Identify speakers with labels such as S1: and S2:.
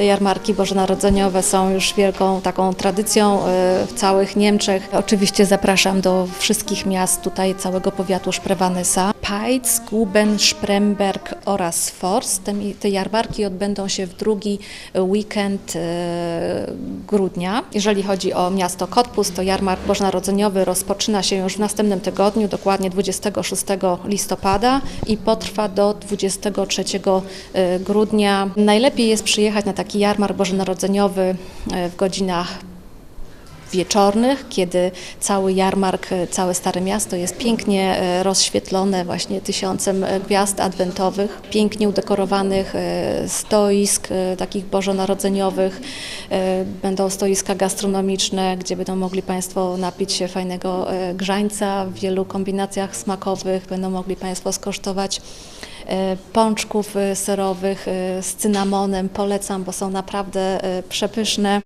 S1: Te jarmarki bożonarodzeniowe są już wielką taką tradycją e, w całych Niemczech. Oczywiście zapraszam do wszystkich miast tutaj całego powiatu Szprewanesa. Peitz, Guben, Spremberg oraz Forst. Te, te jarmarki odbędą się w drugi weekend e, grudnia. Jeżeli chodzi o miasto Cottbus, to jarmark bożonarodzeniowy rozpoczyna się już w następnym tygodniu, dokładnie 26 listopada i potrwa do 23 e, grudnia. Najlepiej jest przyjechać na taki jarmark bożonarodzeniowy e, w godzinach wieczornych, kiedy cały jarmark, całe Stare Miasto jest pięknie e, rozświetlone właśnie tysiącem e, gwiazd adwentowych, pięknie udekorowanych e, stoisk takich bożonarodzeniowych. Będą stoiska gastronomiczne, gdzie będą mogli Państwo napić się fajnego grzańca w wielu kombinacjach smakowych. Będą mogli Państwo skosztować pączków serowych z cynamonem. Polecam, bo są naprawdę przepyszne.